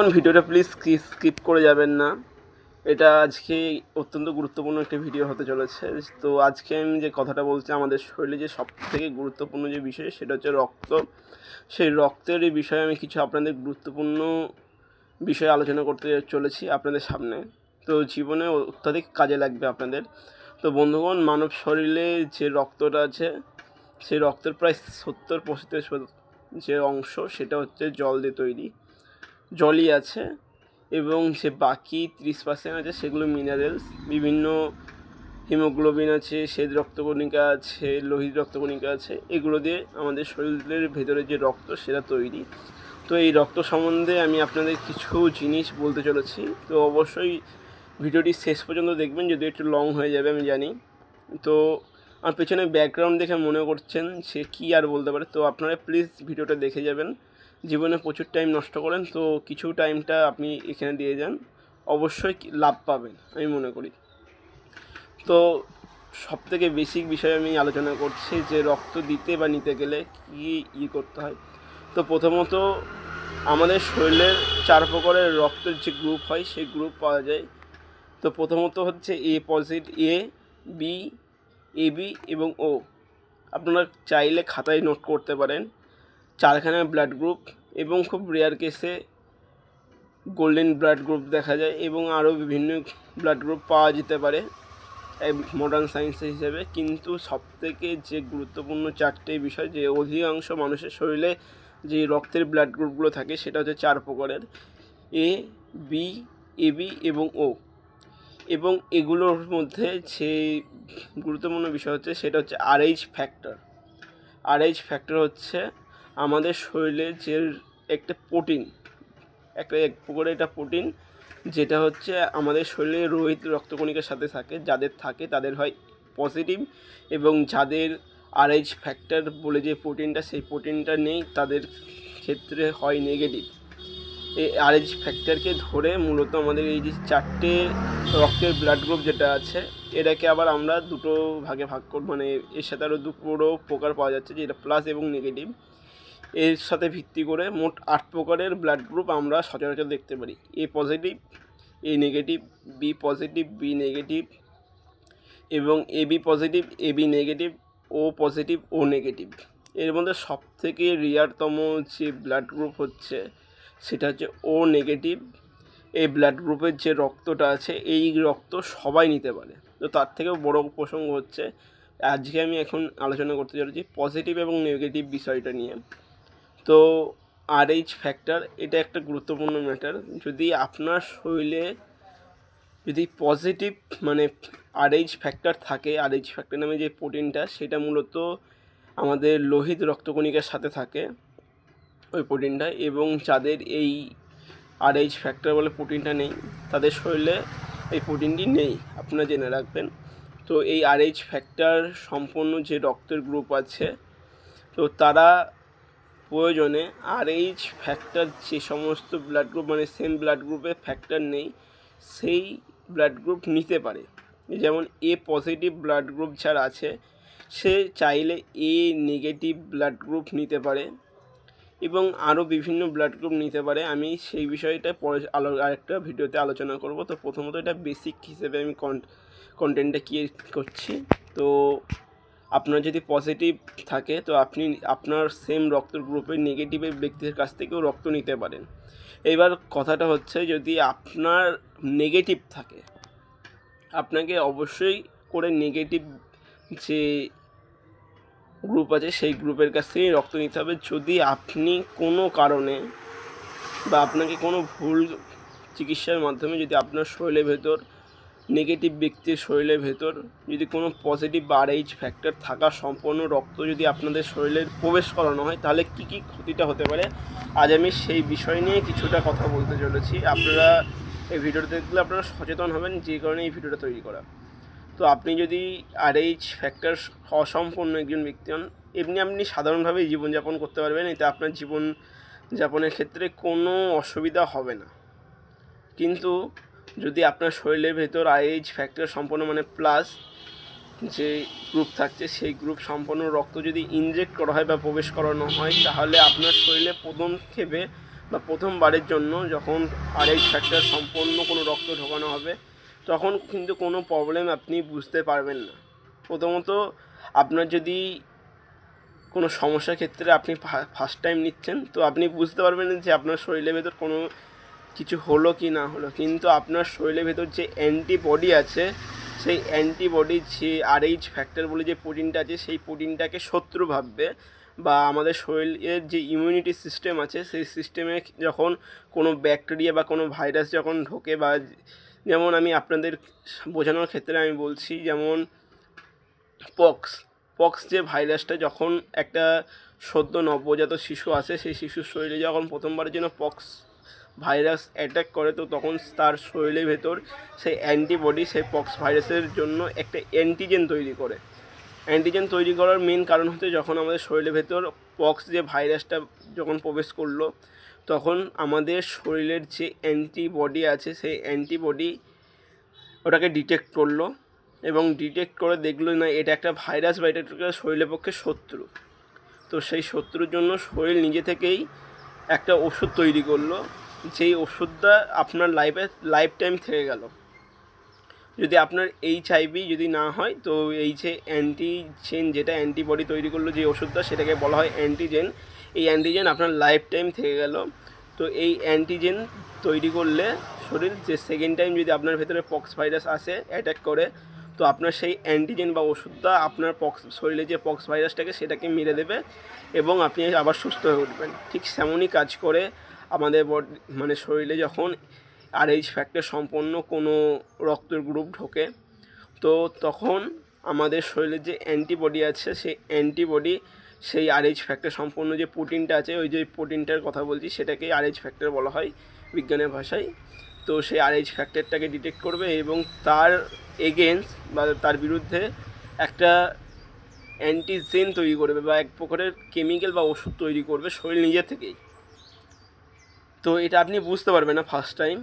কোন ভিডিওটা please skip করে যাবেন না। এটা আজকে অত্যন্ত গুরুত্বপূর্ণ একটি ভিডিও হতে চলেছে। তো আজকে আমি যে কথাটা বলছি, আমাদের শরীরে যে সব থেকে গুরুত্বপূর্ণ যে বিষয়, সেটা হচ্ছে রক্ত। সেই রক্তের এই বিষয়ে আমি কিছু আপনাদের গুরুত্বপূর্ণ বিষয়ে আলোচনা করতে চলেছি আপনাদের সামনে। তো জীবনে অত্যাধিক কাজে লাগবে আপনাদের। তো বন্ধুগণ, মানব শরীরে যে রক্তটা আছে, সেই রক্তের প্রায় সত্তর পঁচাত্তর যে অংশ, সেটা হচ্ছে জল দিয়ে তৈরি। জলই আছে এবং যে বাকি ত্রিশ পার্সেন্ট আছে, সেগুলো মিনারেলস বিভিন্ন হিমোগ্লোবিন আছে, শ্বেত রক্তকণিকা আছে, লোহিত রক্তকণিকা আছে, এগুলো দিয়ে আমাদের শরীরের ভেতরে যে রক্ত সেটা তৈরি। তো এই রক্ত সম্বন্ধে আমি আপনাদের কিছু জিনিস বলতে চলেছি। তো অবশ্যই ভিডিওটি শেষ পর্যন্ত দেখবেন, যদি একটু লং হয়ে যাবে, আমি জানি। তো আমার পেছনে ব্যাকগ্রাউন্ড দেখে মনে করছেন সে কী আর বলতে পারে। তো আপনারা প্লিজ ভিডিওটা দেখে যাবেন। জীবনে প্রচুর টাইম নষ্ট করেন, তো কিছু টাইমটা আপনি এখানে দিয়ে যান। অবশ্যই লাভ পাবেন, আমি মনে করি। তো সব থেকে বেসিক বিষয় আমি আলোচনা করছি যে রক্ত দিতে বা নিতে গেলে কী ই করতে হয়। তো প্রথমত আমাদের শরীরের চার প্রকারের রক্তের যে গ্রুপ হয়, সেই গ্রুপ পাওয়া যায়। তো প্রথমত হচ্ছে A positive A B AB এবং ও আপনারা চাইলে খাতায় নোট করতে পারেন। চারখানা ব্লাড গ্রুপ এবং খুব রেয়ার কেসে গোল্ডেন ব্লাড গ্রুপ দেখা যায় এবং আরও বিভিন্ন ব্লাড গ্রুপ পাওয়া যেতে পারে মডার্ন সায়েন্স হিসেবে। কিন্তু সবথেকে যে গুরুত্বপূর্ণ চারটে বিষয়, যে অধিকাংশ মানুষের শরীরে যে রক্তের ব্লাড গ্রুপগুলো থাকে, সেটা হচ্ছে চার প্রকারের। এ বি এবি এবং ও এবং এগুলোর মধ্যে যে গুরুত্বপূর্ণ বিষয় হচ্ছে, সেটা হচ্ছে আরএইচ ফ্যাক্টর আরএইচ ফ্যাক্টর হচ্ছে আমাদের শরীরে যে একটা প্রোটিন, একটা এক প্রকারের এটা প্রোটিন, যেটা হচ্ছে আমাদের শরীরে রোহিত রক্তকণিকার সাথে থাকে, যাদের থাকে তাদের হয় পজিটিভ এবং যাদের আরএইচ ফ্যাক্টর বলে যে প্রোটিনটা, সেই প্রোটিনটা নেই, তাদের ক্ষেত্রে হয় নেগেটিভ এই আরএইচ ফ্যাক্টরকে ধরে মূলত আমাদের এই যে চারটে রক্তের ব্লাড গ্রুপ যেটা আছে, এটাকে আবার আমরা দুটো ভাগে ভাগ করব মানে এর সাথে আরও দুটো প্রকার পাওয়া যাচ্ছে, যেটা প্লাস এবং নেগেটিভ এর সাথে ভিত্তি করে মোট আট প্রকারের ব্লাড গ্রুপ আমরা সচরাচর দেখতে পারি। A positive A negative B positive B negative এবং A B positive A B negative O positive O negative এর মধ্যে সবথেকে রিয়ারতম যে ব্লাড গ্রুপ হচ্ছে, সেটা হচ্ছে ও নেগেটিভ এই ব্লাড গ্রুপের যে রক্তটা আছে, এই রক্ত সবাই নিতে পারে। তো তার থেকেও বড় প্রসঙ্গ হচ্ছে, আজকে আমি এখন আলোচনা করতে চলেছি পজিটিভ এবং নেগেটিভ বিষয়টা নিয়ে। তো আর এইচ ফ্যাক্টর এটা একটা গুরুত্বপূর্ণ ম্যাটার যদি আপনার শরীরে যদি পজিটিভ মানে আরএইচ ফ্যাক্টর থাকে আর এইচ ফ্যাক্টর নামে যে প্রোটিনটা সেটা মূলত আমাদের লোহিত রক্তকণিকার সাথে থাকে ওই প্রোটিনটা এবং যাদের এই আর এইচ ফ্যাক্টর বলে প্রোটিনটা নেই, তাদের শরীরে এই প্রোটিনটি নেই, আপনারা জেনে রাখবেন। তো এই আর এইচ ফ্যাক্টর সম্পন্ন যে রক্তের গ্রুপ আছে, তো তারা প্রয়োজনে আরএইচ ফ্যাক্টর যে সমস্ত ব্লাড গ্রুপ মানে সেম ব্লাড গ্রুপে ফ্যাক্টর নেই, সেই ব্লাড গ্রুপ নিতে পারে। যেমন এ পজিটিভ ব্লাড গ্রুপ যার আছে, সে চাইলে এ নেগেটিভ ব্লাড গ্রুপ নিতে পারে এবং আরও বিভিন্ন ব্লাড গ্রুপ নিতে পারে। আমি সেই বিষয়টা পরে আলো, আরেকটা ভিডিওতে আলোচনা করব। তো প্রথমত এটা বেসিক হিসেবে আমি কন্টেন্টটা কি করছি? তো আপনার যদি পজিটিভ থাকে, তো আপনি আপনার সেম রক্ত গ্রুপের নেগেটিভের ব্যক্তির কাছ থেকেও রক্ত নিতে পারেন। এবার কথাটা হচ্ছে, যদি আপনার নেগেটিভ থাকে, আপনাকে অবশ্যই করে নেগেটিভ যে গ্রুপ আছে, সেই গ্রুপের কাছ থেকেই রক্ত নিতে হবে। যদি আপনি কোনো কারণে বা আপনাকে কোনো ভুল চিকিৎসার মাধ্যমে যদি আপনার শরীরের ভেতর নেগেটিভ ব্যক্তির শরীরের ভেতর যদি কোনো পজিটিভ বা আরএইচ ফ্যাক্টর থাকা সম্পন্ন রক্ত যদি আপনাদের শরীরে প্রবেশ করানো হয়, তাহলে কী কী ক্ষতিটা হতে পারে? আজ আমি সেই বিষয় নিয়ে কিছুটা কথা বলতে চলেছি। আপনারা এই ভিডিওটা দেখলে আপনারা সচেতন হবেন যে কারণে এই ভিডিওটা তৈরি করা। তো আপনি যদি আরএইচ ফ্যাক্টর অসম্পূর্ণ একজন ব্যক্তি হন, এমনি আপনি সাধারণভাবেই জীবনযাপন করতে পারবেন। এতে আপনার জীবন যাপনের ক্ষেত্রে কোনো অসুবিধা হবে না। কিন্তু যদি আপনার শরীরের ভেতর আইএইচ ফ্যাক্টর সম্পন্ন মানে প্লাস যে গ্রুপ থাকছে, সেই গ্রুপ সম্পন্ন রক্ত যদি ইনজেক্ট করা হয় বা প্রবেশ করানো হয়, তাহলে আপনার শরীরে প্রথম ক্ষেপে বা প্রথমবারের জন্য যখন আরএইচ ফ্যাক্টর সম্পন্ন কোনো রক্ত ঢোকানো হবে, তখন কিন্তু কোনো প্রবলেম আপনি বুঝতে পারবেন না। প্রথমত, আপনার যদি কোনো সমস্যার ক্ষেত্রে আপনি ফার্স্ট টাইম নিচ্ছেন, তো আপনি বুঝতে পারবেন যে আপনার শরীরের ভেতর কোনো কিছু হলো কি না হলো, কিন্তু আপনার শরীরের ভেতর যে অ্যান্টিবডি আছে, সেই অ্যান্টিবডি যে আরএইচ ফ্যাক্টর বলে যে প্রোটিনটা আছে, সেই প্রোটিনটাকে শত্রু ভাববে বা আমাদের শরীরের যে ইমিউনিটি সিস্টেম আছে, সেই সিস্টেমে যখন কোনো ব্যাকটেরিয়া বা কোনো ভাইরাস যখন ঢোকে বা যেমন আমি আপনাদের বোঝানোর ক্ষেত্রে আমি বলছি যেমন পক্স পক্স যে ভাইরাসটা যখন একটা সদ্য নবজাত শিশু আসে, সেই শিশুর শরীরে যখন প্রথমবারের জন্য পক্স ভাইরাস অ্যাটাক করে, তো তখন তার শরীরের ভেতর সেই অ্যান্টিবডি সেই পক্স ভাইরাসের জন্য একটা অ্যান্টিজেন তৈরি করে। অ্যান্টিজেন তৈরি করার মেন কারণ হচ্ছে যখন আমাদের শরীরের ভেতর পক্স যে ভাইরাসটা যখন প্রবেশ করল, তখন আমাদের শরীরের যে অ্যান্টিবডি আছে, সেই অ্যান্টিবডি ওটাকে ডিটেক্ট করল এবং ডিটেক্ট করে দেখল না, এটা একটা ভাইরাস বা এটা একটা শরীরের পক্ষে শত্রু। তো সেই শত্রুর জন্য শরীর নিজে থেকেই একটা ওষুধ তৈরি করল। যেই ওষুধটা আপনার লাইফে লাইফ টাইম থেকে গেল। যদি আপনার এইচ আইভি যদি না হয়, তো এই যে অ্যান্টিজেন যেটা অ্যান্টিবডি তৈরি করল, যে ওষুধটা সেটাকে বলা হয় অ্যান্টিজেন এই অ্যান্টিজেন আপনার লাইফ টাইম থেকে গেল। তো এই অ্যান্টিজেন তৈরি করলে শরীর যে সেকেন্ড টাইম যদি আপনার ভেতরে পক্স ভাইরাস আসে অ্যাটাক করে, তো আপনার সেই অ্যান্টিজেন বা ওষুধটা আপনার পক্স শরীরে যে পক্স ভাইরাসটাকে সেটাকে মেরে দেবে এবং আপনি আবার সুস্থ হয়ে উঠবেন। ঠিক সেমনই কাজ করে আমাদের বডি মানে শরীরে যখন আর আরএইচ ফ্যাক্টর সম্পন্ন কোনো রক্তের গ্রুপ ঢোকে, তো তখন আমাদের শরীরের যে অ্যান্টিবডি আছে, সেই অ্যান্টিবডি সেই আরএইচ ফ্যাক্টর সম্পন্ন যে প্রোটিনটা আছে, ওই যে প্রোটিনটার কথা বলছি সেটাকেই আরএইচ ফ্যাক্টর বলা হয় বিজ্ঞানের ভাষায়। তো সেই আরএইচ ফ্যাক্টরটাকে ডিটেক্ট করবে এবং তার এগেনস্ট বা তার বিরুদ্ধে একটা অ্যান্টিজেন তৈরি করবে বা এক প্রকারের কেমিক্যাল বা ওষুধ তৈরি করবে শরীর নিজে থেকেই। তো এটা আপনি বুঝতে পারবেন না ফার্স্ট টাইম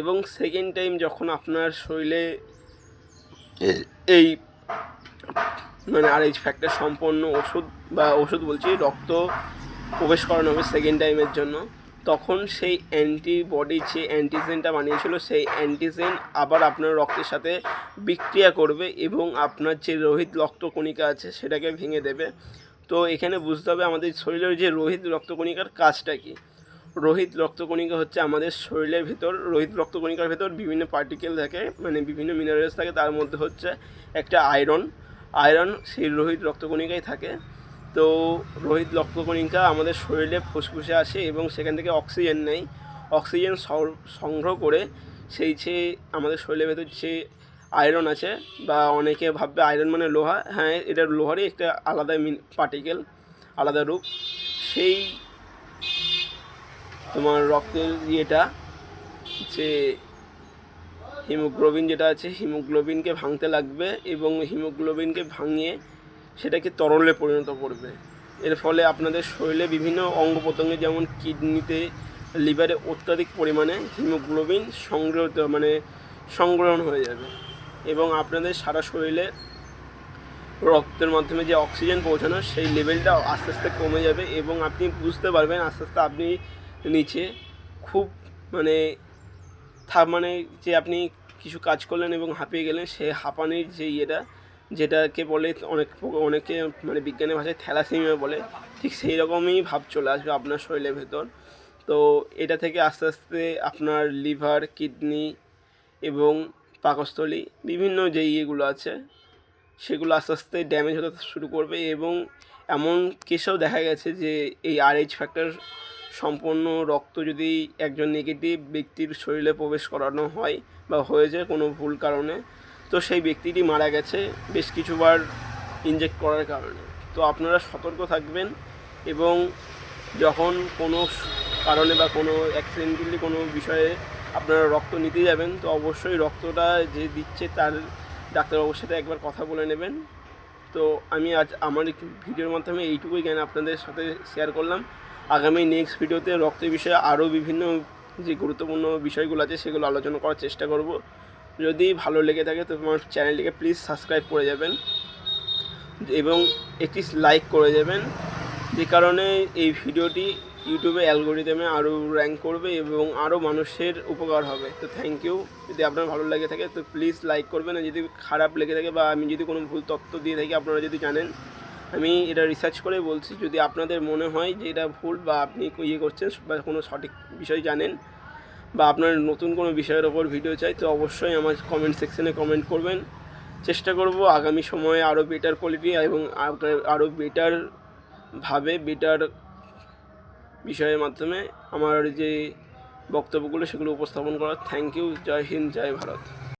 এবং সেকেন্ড টাইম যখন আপনার শরীরে এই মানে আর এইচ ফ্যাক্টর সম্পন্ন ওষুধ বা ওষুধ বলছি রক্ত প্রবেশ করানো হবে সেকেন্ড টাইমের জন্য তখন সেই অ্যান্টিবডি যে অ্যান্টিজেনটা বানিয়েছিল সেই অ্যান্টিজেন আবার আপনার রক্তের সাথে বিক্রিয়া করবে এবং আপনার যে রোহিত রক্তকণিকা আছে সেটাকে ভেঙে দেবে। তো এখানে বুঝতে হবে আমাদের শরীরের যে রোহিত রক্তকণিকার কাজটা কী। রোহিত রক্তকণিকা হচ্ছে আমাদের শরীরের ভেতর, রোহিত রক্তকণিকার ভেতর বিভিন্ন পার্টিকেল থাকে মানে বিভিন্ন মিনারেলস থাকে, তার মধ্যে হচ্ছে একটা আয়রন আয়রন সেই রোহিত রক্তকণিকায় থাকে। তো রোহিত রক্তকণিকা আমাদের শরীরে ফুসফুসে আসে এবং সেখান থেকে অক্সিজেন নেয়। অক্সিজেন সংগ্রহ করে সেই যে আমাদের শরীরের ভেতর যে আয়রন আছে, বা অনেকে ভাববে আয়রন মানে লোহা হ্যাঁ এটা লোহারই একটা আলাদা পার্টিকেল আলাদা রূপ। সেই তোমার রক্তের ইয়েটা, যে হিমোগ্লোবিন যেটা আছে, হিমোগ্লোবিনকে ভাঙতে লাগবে এবং হিমোগ্লোবিনকে ভাঙিয়ে সেটাকে তরলে পরিণত করবে। এর ফলে আপনাদের শরীরে বিভিন্ন অঙ্গ প্রত্যঙ্গে যেমন কিডনিতে, লিভারে অত্যাধিক পরিমাণে হিমোগ্লোবিন সংগ্রহিত মানে সংগ্রহণ হয়ে যাবে এবং আপনাদের সারা শরীরে রক্তের মাধ্যমে যে অক্সিজেন পৌঁছানো, সেই লেভেলটা আস্তে আস্তে কমে যাবে এবং আপনি বুঝতে পারবেন, আস্তে আস্তে আপনি নিচে। খুব মানে থা মানে যে আপনি কিছু কাজ করলেন এবং হাঁপিয়ে গেলেন, সে হাঁপানির যে ইয়েটা, যেটাকে বলে অনেক অনেকে মানে বিজ্ঞানের ভাষায় থ্যালাসেমিয়া বলে, ঠিক সেই রকমই ভাব চলে আসবে আপনার শরীরের ভেতর। তো এটা থেকে আস্তে আস্তে আপনার লিভার, কিডনি এবং পাকস্থলী, বিভিন্ন যে ইয়েগুলো আছে, সেগুলো আস্তে আস্তে ড্যামেজ হতে শুরু করবে এবং এমন কেসেও দেখা গেছে যে এই আরএইচ ফ্যাক্টর সম্পন্ন রক্ত যদি একজন নেগেটিভ ব্যক্তির শরীরে প্রবেশ করানো হয় বা হয়েছে কোনো ভুল কারণে, তো সেই ব্যক্তিটি মারা গেছে বেশ কিছুবার ইনজেক্ট করার কারণে। তো আপনারা সতর্ক থাকবেন এবং যখন কোনো কারণে বা কোনো অ্যাক্সিডেন্টালি কোনো বিষয়ে আপনারা রক্ত নিতে যাবেন, তো অবশ্যই রক্তটা যে দিচ্ছে তার ডাক্তারবাবুর সাথে একবার কথা বলে নেবেন। তো আমি আজ আমার ভিডিওর মাধ্যমে এইটুকুই জ্ঞান আপনাদের সাথে শেয়ার করলাম। আগামী নেক্সট ভিডিওতে রক্তের বিষয়ে আরও বিভিন্ন যে গুরুত্বপূর্ণ বিষয়গুলো আছে, সেগুলো আলোচনা করার চেষ্টা করব। যদি ভালো লেগে থাকে, তো আমার চ্যানেলটিকে প্লিজ সাবস্ক্রাইব করে যাবেন এবং একটি লাইক করে যাবেন। যে কারণে এই ভিডিওটি ইউটিউবে অ্যালগোরিদমে আরও র্যাঙ্ক করবে এবং আরও মানুষের উপকার হবে। তো থ্যাংক ইউ যদি আপনার ভালো লাগে থাকে, তো প্লিজ লাইক করবেন। আর যদি খারাপ লেগে থাকে বা আমি যদি কোনো ভুল তথ্য দিয়ে থাকি, আপনারা যদি জানেন আমি এটা রিসার্চ করে বলছি, যদি আপনাদের মনে হয় যে এটা ভুল বা আপনি ইয়ে করছেন বা কোনো সঠিক বিষয় জানেন বা আপনার নতুন কোনো বিষয়ের ওপর ভিডিও চাই, তো অবশ্যই আমার কমেন্ট সেকশনে কমেন্ট করবেন। চেষ্টা করব আগামী সময়ে আরও বেটার কোয়ালিটি এবং আরও বেটার ভাবে বেটার বিষয়ের মাধ্যমে আমার যে বক্তব্যগুলো সেগুলো উপস্থাপন করার। থ্যাংক ইউ জয় হিন্দ, জয় ভারত।